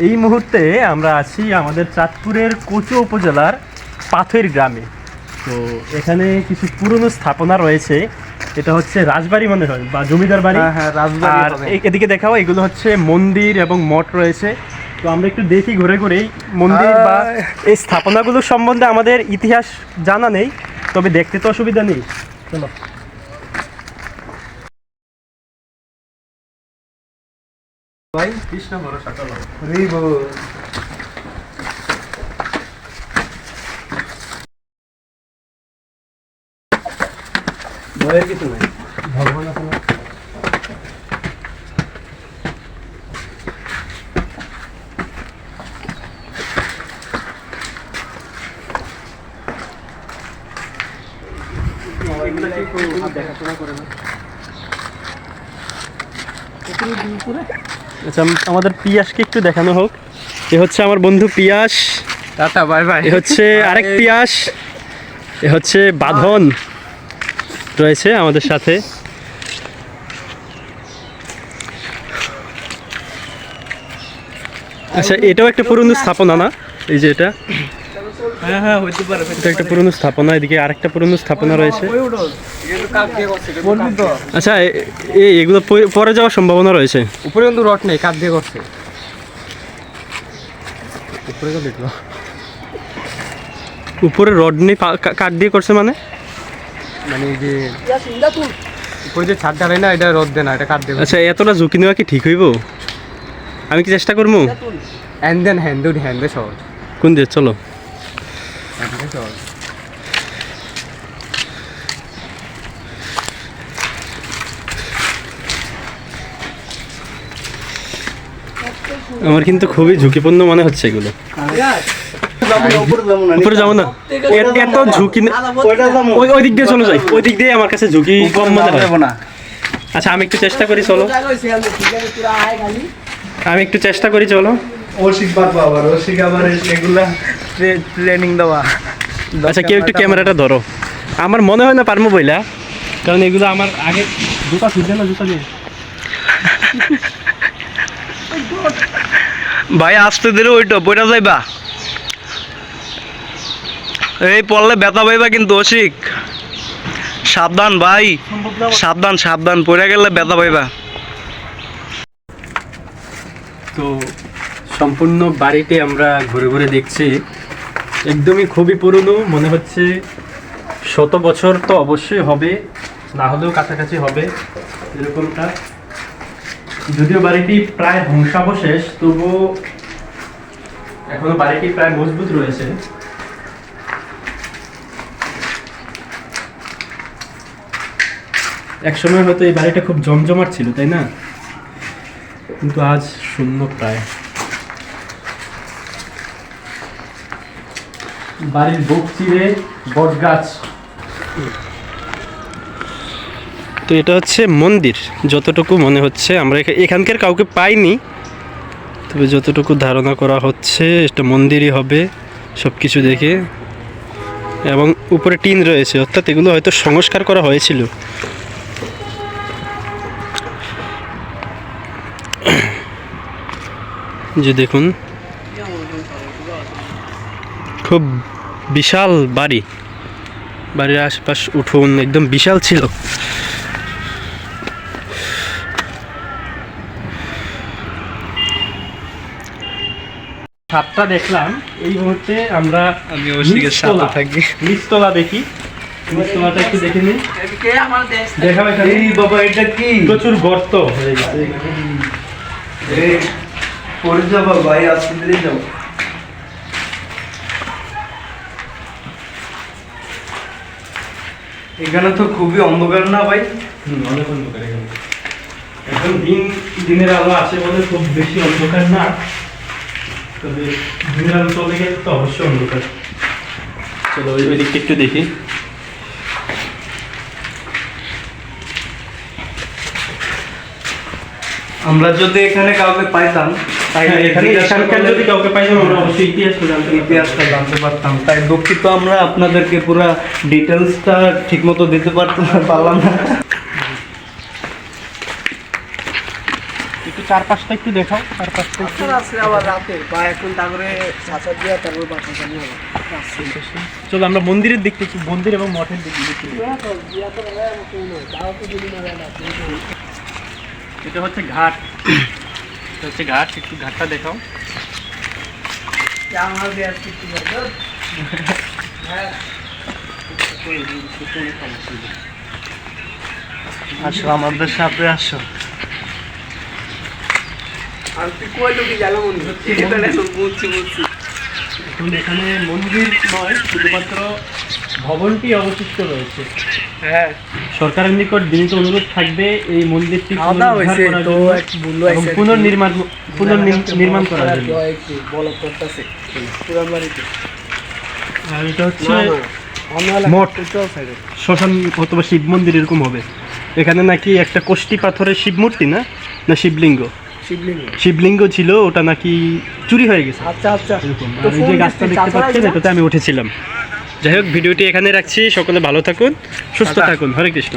এই মুহূর্তে আমরা আছি আমাদের চাঁদপুরের কোচো উপজেলার পাথের গ্রামে। তো এখানে কিছু পুরনো স্থাপনা রয়েছে। এটা হচ্ছে রাজবাড়ি মনে হয় বা জমিদার বাড়ি। হ্যাঁ, হ্যাঁ, রাজবাড়ি আর। এদিকে দেখাও এগুলো হচ্ছে মন্দির এবং মঠ রয়েছে। তো আমরা একটু দেখি ঘুরে ঘুরে মন্দির বা এই স্থাপনাগুলো সম্বন্ধে আমাদের ইতিহাস জানা নেই তবে দেখতে তো অসুবিধা নেই। চলো। ভাই চলো হরি বল। ভয়ের কিছু নাই ভগবান? এগুলো দেখাশোনা করে না? আচ্ছা আমাদের পিয়াসকে একটু দেখানো হোক। এ হচ্ছে আমার বন্ধু পিয়াস। Tata bye bye. এ হচ্ছে আরেক পিয়াস। এ হচ্ছে বাঁধন রয়েছে আমাদের সাথে। আচ্ছা এটাও একটা পুরনো স্থাপনা না? এই যে এটা। হ্যাঁ হ্যাঁ পারে এটা একটা পুরনো স্থাপনা এদিকে আরেকটা পুরনো স্থাপনা রয়েছে। আচ্ছা এ- এ- এগুলো পরে- যাওয়ার সম্ভাবনা রয়েছে। উপরে কিন্তু রড নেই কাঠ দিয়ে করছে। উপরে তো দেখল উপরে রড নেই কাঠ দিয়ে করছে মানে? মানে এই যে উপরে যে ছাদ ঢালাই না এটা রড দেয় না এটা কাঠ দিয়ে আচ্ছা এতটা ঝুঁকি নেওয়া কি ঠিক হইব? আমি কি চেষ্টা করব? হ্যান্ড দেন হ্যান্ড হ্যান্ড দে সহজ। কোন দিয়ে? চলো। দে আমার কিন্তু খুবই ঝুঁকিপূর্ণ মনে হচ্ছে এগুলো। উপরে যাব না। এত ঝুঁকি ওই ওই দিক দিয়ে চলে যাই। ওই দিক দিয়ে আমার কাছে ঝুঁকি কম মনে হয়। আচ্ছা আমি একটু চেষ্টা করি চলো। আমি একটু চেষ্টা করি চলো। ওশিক পারব আবার ওশিক আবার এগুলা ট্রেনিং দেওয়া। আচ্ছা কেউ একটু ক্যামেরাটা ধরো। আমার মনে হয় না পারব বইলা। কারণ এগুলো আমার আগে জুতা খুঁজছে না জুতা দিয়ে। ভাই আসতে দিলে ওইটা বইটা যাইবা। এই পড়লে ব্যথা পাইবা কিন্তু অসিক। সাবধান ভাই সাবধান সাবধান পড়ে গেলে ব্যথা পাইবা। তো সম্পূর্ণ বাড়িটি আমরা ঘুরে ঘুরে দেখছি। একদমই খুবই পুরনো, মনে হচ্ছে শত বছর তো অবশ্যই হবে, না হলেও কাছাকাছি হবে এরকমটা। যদিও বাড়িটি প্রায় ধ্বংসাবশেষ, তবুও এখনও বাড়িটি প্রায় মজবুত রয়েছে। একসময় হয়তো এই বাড়িটা খুব জমজমাট ছিল, তাই না? কিন্তু আজ শূন্য প্রায়। বাড়ির বুক বট গাছ তো এটা হচ্ছে মন্দির, যতটুকু মনে হচ্ছে। আমরা এখা- এখানকার কাউকে পাইনি, তবে যতটুকু ধারণা করা হচ্ছে, এটা মন্দিরই হবে সব কিছু দেখে। এবং উপরে টিন রয়েছে, অর্থাৎ এগুলো হয়তো সংস্কার করা হয়েছিল। যে দেখুন খুব বিশাল বাড়ি। বাড়ির আশপাশ উঠোন একদম বিশাল ছিল। ছাদটা দেখলাম। এই মুহূর্তে আমরা আমি অসিকের সাথে থাকি। নিচতলা দেখি। নিচতলাটা একটু দেখে নিই। দেখাও এখানে। বাবা এটা কি? প্রচুর গর্ত। হয়ে গেছে পড়ে যাব ভাই আসতে দিলেই যাব এখানে তো খুবই অন্ধকার না ভাই? অনেক অন্ধকার এখানে। এখন দিন দিনের আলো আছে বলে খুব বেশি অন্ধকার না। তবে দিনের আলো চলে গেলে তো অবশ্যই অন্ধকার। চলো ওই ওই দিকটা একটু দেখি। আমরা যদি এখানে কাউকে পাইতাম তাই হ্যাঁ, ইতিহাসটা জানতে পারতাম। ইতিহাসটা জানতে পারতাম। তাই দুঃখিত আমরা আপনাদেরকে পুরো ডিটেলসটা ঠিকমতো দিতে পারতাম পারলাম না। একটু চারপাশটা একটু দেখাও চারপাশটা একটু। আবার রাতে বা এখন তারপরে ছাঁচা দিয়ে তারপর বাসা জানি চলো আমরা মন্দিরের একটু মন্দির এবং মঠের দিকে দেখি। এটা হচ্ছে ঘাট। হচ্ছে ঘাট একটু ঘাটটা দেখাও। আসো আমাদের সাথে আসো। এখন এখানে মন্দির নয় শুধুমাত্র ভবনটি অবশিষ্ট রয়েছে। হ্যাঁ। সরকারের নিকট বিনীত অনুরোধ থাকবে এই মন্দিরটি পুনর্নির্মাণ পুনর্নির্মাণ করার জন্য। বল করতেছে। পুরান বাড়িতে। আর এটা হচ্ছে মঠ। মঠ। শ্মশান অথবা শিব মন্দির এরকম হবে। এখানে নাকি একটা কোষ্টি পাথরের শিব মূর্তি না? না শিবলিঙ্গ? শিবলিঙ্গ। শিবলিঙ্গ ছিল ওটা নাকি চুরি হয়ে গেছে। আচ্ছা আচ্ছা। এরকম। আর এই যে গাছটা দেখতে পাচ্ছেন এটাতে আমি উঠেছিলাম। যাই হোক ভিডিওটি এখানে রাখছি। সকলে ভালো থাকুন সুস্থ থাকুন। হরে কৃষ্ণ।